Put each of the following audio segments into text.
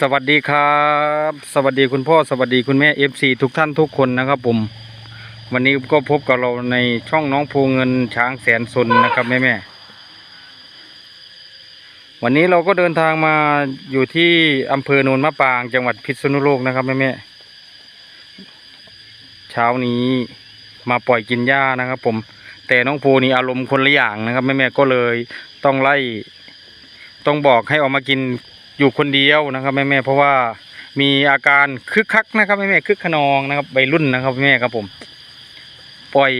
สวัสดีครับ สวัสดีคุณพ่อสวัสดีคุณแม่เอฟซีทุกท่านทุกคนนะครับผม วันนี้ก็พบกับเราในช่องน้องภูเงินช้างแสนสนนะครับแม่แม่วันนี้เราก็เดินทางมาอยู่ที่อำเภอโนนมะปรางจังหวัดพิษณุโลกนะครับแม่แม่เช้านี้มาปล่อยกินหญ้านะครับ ผม แต่น้องภูนี่อารมณ์คนละอย่างนะครับแม่แม่ก็เลยต้องไล่ต้องบอกให้ออกมากิน อยู่คนเดียวนะครับแม่แม่ๆเพราะว่ามีอาการคึกคักนะครับแม่แม่ๆคึกขนองนะครับใบรุ่นนะครับแม่ครับผม ปล่อย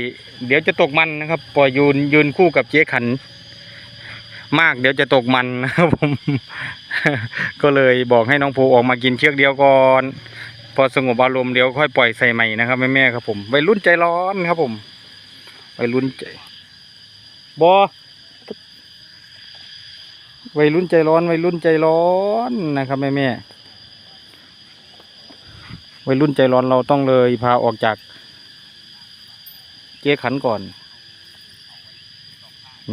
เดี๋ยวจะตกมันนะครับ ปล่อยยืนยืนคู่กับเจ๊ขัน มากเดี๋ยวจะตกมันนะครับผม ก็เลยบอกให้น้องภูออกมากินเชือกเดียวก่อนพอสงบอารมณ์เดี๋ยวค่อยปล่อยใส่ใหม่นะครับแม่แม่ๆครับผมใบรุ่นใจร้อนครับผมใบรุ่นใจบอ วัยรุ่นใจร้อน วัยรุ่นใจร้อนนะครับแม่แม่วัยรุ่นใจร้อนเราต้องเลยพาออกจากเจ๊ขันก่อน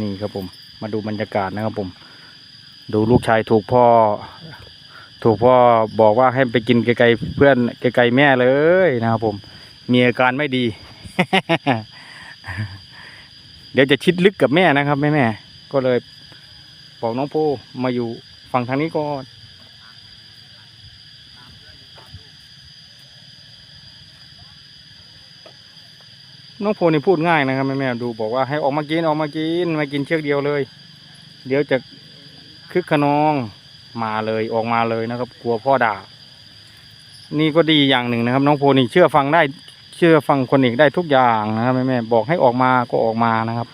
นี่ครับผม มาดูบรรยากาศนะครับผม ดูลูกชายถูกพ่อ ถูกพ่อบอกว่าให้ไปกินไกลๆเพื่อนไกลๆแม่เลยนะครับผม มีอาการไม่ดี เดี๋ยวจะชิดลึกกับแม่นะครับแม่แม่ก็เลย บอกน้องปูมาอยู่ฝั่งทางนี้ก่อนน้องโพนี่พูดง่ายนะครับแม่แม่ๆดูบอกว่าให้ออกมากินออกมากินมากินเชือกเดียวเลย เดี๋ยวจะคึกขนองมาเลยออกมาเลยนะครับ กลัวพ่อด่า นี่ก็ดีอย่างหนึ่งนะครับ น้องโพนี่เชื่อฟังได้เชื่อฟังคนอีกได้ทุกอย่างนะครับแม่แม่ๆบอกให้ออกมาก็ออกมานะครับ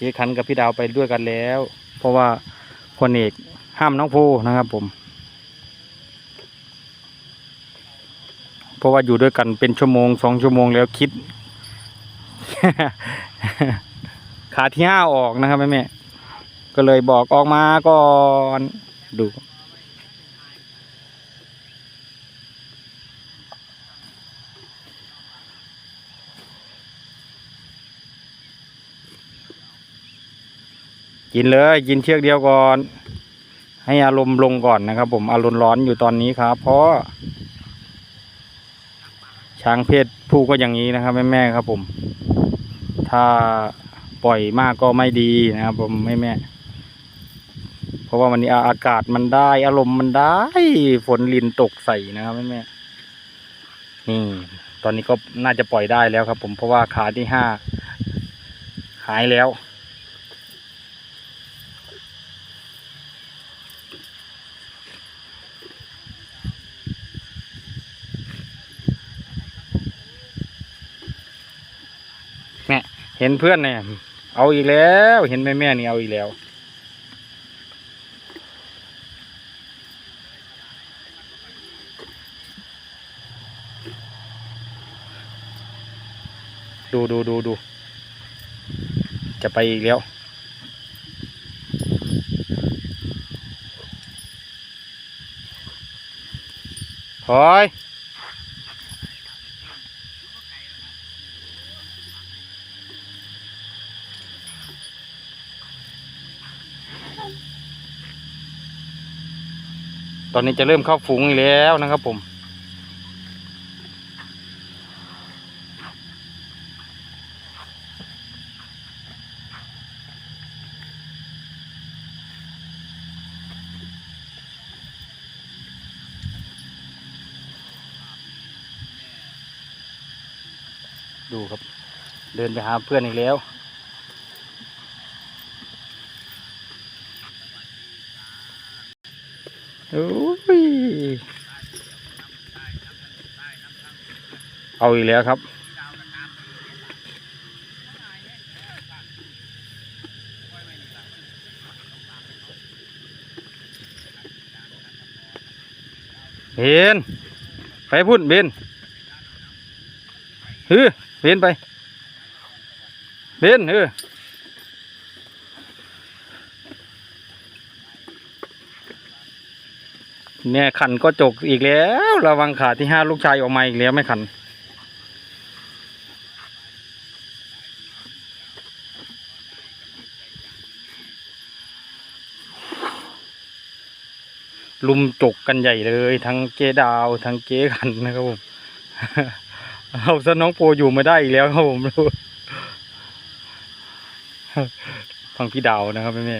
เจ๊ขันกับพี่ดาวไปด้วยกันแล้ว เพราะว่าคนเอกห้ามน้องภูนะครับผม เพราะว่าอยู่ด้วยกันเป็นชั่วโมงสองชั่วโมงแล้วคิด ขาที่ห้าออกนะครับแม่แม่ก็เลยบอกออกมาก่อนดู กินเลยกินเชือกเดียวก่อน ให้อารมณ์ลงก่อนนะครับ ผมอารมณ์ร้อนอยู่ตอนนี้ครับ เพราะ ช้างเพศผู้ก็อย่างนี้นะครับแม่แม่ๆครับ ผม ถ้าปล่อยมากก็ไม่ดีนะครับ ผมแม่แม่เพราะว่าวันนี้อากาศมันได้ อารมณ์มันได้ ฝนลินตกใส่นะครับแม่แม่นี่ตอนนี้ก็น่าจะปล่อยได้แล้วครับ ผมเพราะว่าขาที่ห้าหายแล้ว เห็นเพื่อนเนี่ยเอาอีกแล้ว เห็นแม่แม่นี่เอาอีกแล้ว ดูดูดูดูจะไปอีกแล้วถอย ตอนนี้จะเริ่มเข้าฝูงอีกแล้วนะครับผมดูครับ เดินไปหาเพื่อนอีกแล้ว โอ้ยเอาอีกแล้วครับ เบนไปพุ่นเบนเฮ้ยเบนไป เบนเฮ้ย เนี่ยขันก็จกอีกแล้ว ระวังขาที่ห้าลูกชายออกมาอีกแล้วไม่ขัน ลุมจกกันใหญ่เลย ทั้งเจดาวทั้งเจขันนะครับผมเอาซะน้องโปอยู่ไม่ได้อีกแล้วครับผมรู้ฟังพี่ดาวนะครับแม่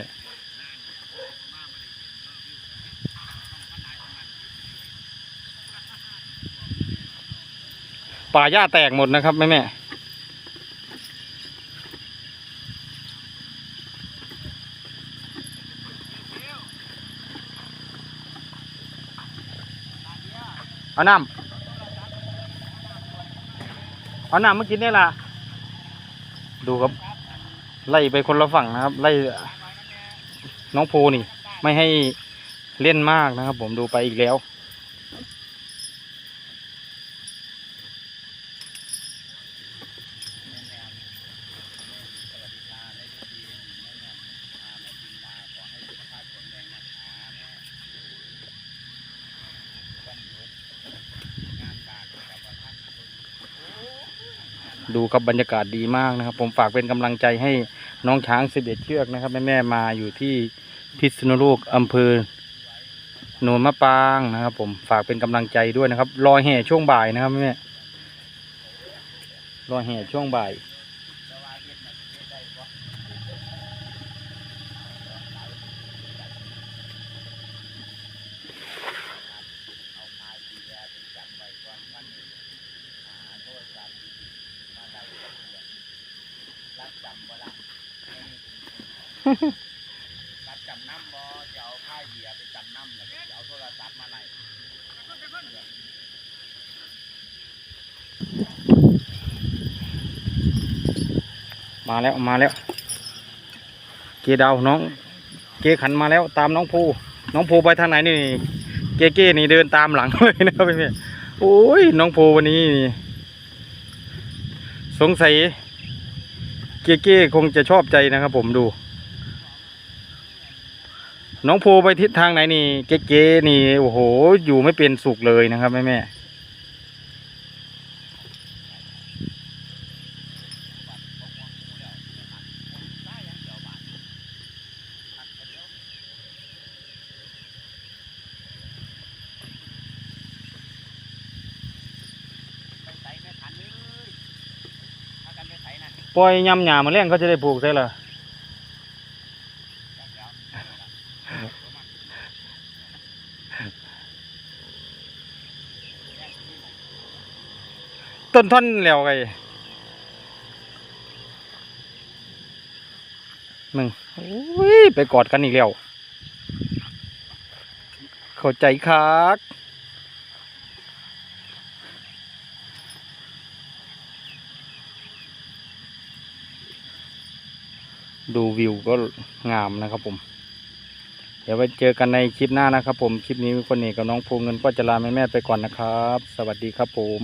ป่าหญ้าแตกหมดนะครับแม่แม่เอาน้ำเอาน้ำมากินได้ละดูครับ ไล่ไปคนละฝั่งนะครับ ไล่น้องภูนี่ ไม่ให้เล่นมากนะครับ ผมดูไปอีกแล้ว ดูครับบรรยากาศดีมากนะครับ ผมฝากเป็นกำลังใจให้น้องช้างสิบเอ็ดเชือกนะครับ แม่แม่ๆมาอยู่ที่พิษณุโลกอำเภอโนนมะปรางนะครับ ผมฝากเป็นกำลังใจด้วยนะครับ รอแห่ช่วงบ่ายนะครับแม่แม่รอแห่ช่วงบ่าย รับจำนำบ่จะเอาค่ายเบียไปจำนำแล้วจะเอาโทรศัพท์มาไล่มาแล้วมาแล้ว เกดาวน้อง เกขันมาแล้ว ตามน้องภูน้องภูไปทางไหนนี่ เกเก้นี่เดินตามหลังเลยนะครับพี่โอ้ยน้องภูวันนี้สงสัยเกเก้คงจะชอบใจนะครับผมดู น้องภูไปทิศทางไหนนี่ เกเกนี่โอ้โห อยู่ไม่เป็นสุขเลยนะครับแม่แม่ไปใส่แม่ขันเลยถ้ากันไปใส่นั่นปล่อยยำหยามาเลี้ยงเขาจะได้ปลูกได้เหรอ จักแล้ว ต้นท่อนแล้วไงมึงไปกอดกันอีกแล้ว เข้าใจคักดูวิวก็งามนะครับผม เดี๋ยวไว้เจอกันในคลิปหน้านะครับผม คลิปนี้คนนี้กับน้องภูเงินก็จะลาแม่แม่ไปก่อนนะครับ สวัสดีครับผม